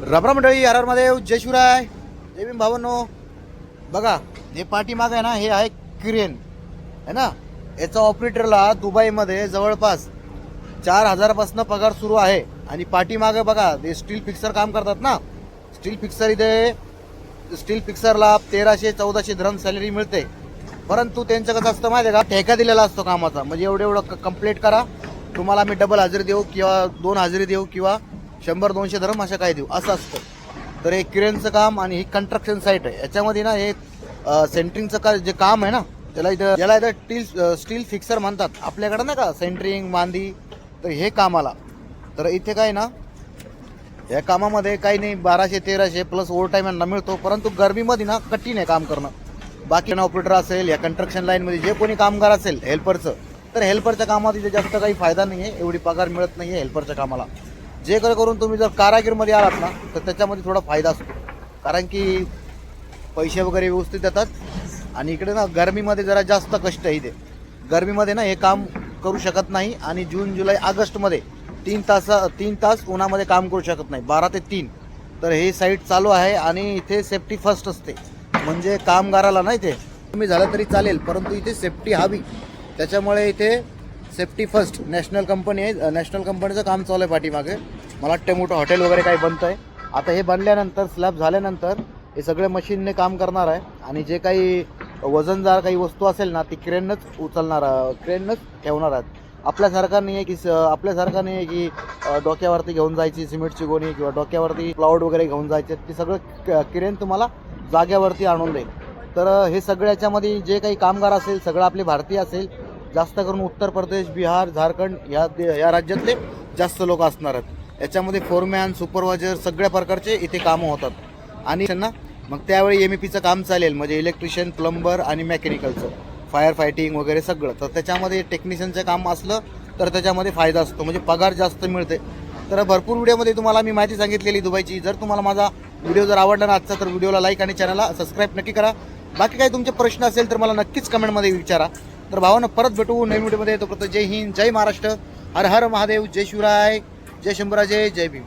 रबरा मंडळी आरमध्ये जय शिवराय. जय भीम भावनो. बघा हे पाठीमाग आहे ना हे आहे क्रेन. है ना? याचा ऑपरेटरला दुबईमध्ये जवळपास चार हजारापासून पगार सुरू आहे. आणि पाठीमागं बघा ते स्टील फिक्सर काम करतात ना? स्टील फिक्सर इथे स्टील फिक्सरला तेराशे चौदाशे धरम सॅलरी मिळते. परंतु त्यांचं कसं असतं माहिती आहे का? ठेका दिलेला असतो कामाचा. म्हणजे एवढं एवढं कंप्लीट करा. तुम्हाला आम्ही डबल हजेरी देऊ किंवा दोन हजेरी देऊ किंवा शंभर दोनशे धरम अशा काय देऊ. असं असतं. तर हे किरणचं काम आणि ही कंस्ट्रक्शन साईट आहे. याच्यामध्ये ना हे सेंटरिंगचं का जे काम आहे ना त्याला इथं याला इथं स्टील स्टील फिक्सर म्हणतात. आपल्याकडं नाही का सेंटरिंग मांदी तर हे कामाला. तर इथे काय ना या कामामध्ये काही नाही बाराशे तेराशे प्लस ओव्हर टाईम यांना मिळतो. परंतु गर्मीमध्ये ना कठीण आहे काम करणं. बाकी ऑपरेटर असेल या कंस्ट्रक्शन लाईनमध्ये जे कोणी कामगार असेल हेल्परचं तर हेल्परच्या कामात इथे जास्त काही फायदा नाही आहे एवढी पगार मिळत नाही आहे हेल्परच्या कामाला. जे कर करून तुम्ही जर कारागीरमध्ये आलात ना तर त्याच्यामध्ये थोडा फायदा असतो. कारण की पैसे वगैरे व्यवस्थित येतात आणि इकडे ना गरमीमध्ये जरा जास्त कष्ट आहे इथे. गरमीमध्ये ना हे काम करू शकत नाही आणि जून जुलै ऑगस्टमध्ये तीन तास तीन तास उन्हामध्ये काम करू शकत नाही. बारा ते तीन. तर हे साईट चालू आहे आणि इथे सेफ्टी फर्स्ट असते. म्हणजे कामगाराला ना इथे कमी झालं तरी चालेल परंतु इथे सेफ्टी हवी. त्याच्यामुळे इथे सेफ्टी फर्स्ट. नॅशनल कंपनी आहे. नॅशनल कंपनीचं काम चालू आहे पाठीमागे. मला वाटतं मोठं हॉटेल वगैरे काही बनतं आहे. आता हे बनल्यानंतर स्लॅब झाल्यानंतर हे सगळे मशीनने काम करणार आहे. आणि जे काही वजनदार काही वस्तू असेल ना ती क्रेनच उचलणार क्रेनच ठेवणार आहेत. आपल्या सरकारने आहे की स- सरकारने आहे की डोक्यावरती घेऊन जायची सिमेंटची गोणी किंवा डोक्यावरती क्लाउड वगैरे घेऊन जायचे. ते सगळं क- क्रेन तुम्हाला जाग्यावरती आणून देईल. तर हे सगळ्याच्यामध्ये जे काही कामगार असेल सगळं आपले भारतीय असेल जास्त करून उत्तर प्रदेश बिहार झारखंड या दे- या राज्यातले जास्त लोक असणार आहेत. याच्यामध्ये फोरमॅन सुपरवायझर सगळ्या प्रकारचे इथे कामं होतात. आणि त्यांना मग त्यावेळी एम पीचं काम चालेल. म्हणजे इलेक्ट्रिशियन प्लंबर आणि मेकॅनिकलचं फायर फायटिंग वगैरे सगळं. तर त्याच्यामध्ये टेक्निशियनचं काम असलं तर त्याच्यामध्ये फायदा असतो. म्हणजे पगार जास्त मिळते. तर भरपूर व्हिडिओमध्ये तुम्हाला मी माहिती सांगितलेली दुबईची. जर तुम्हाला माझा व्हिडिओ जर आवडला ना आजचा तर व्हिडिओला लाईक आणि चॅनलला सबस्क्राईब नक्की करा. बाकी काही तुमचे प्रश्न असेल तर मला नक्कीच कमेंटमध्ये विचारा. तर भावानं परत भेटू नवीन व्हिडिओमध्ये तोपर्यंत जय हिंद जय महाराष्ट्र. हर हर महादेव जय शिवराय जय शंभराजय जय भीम.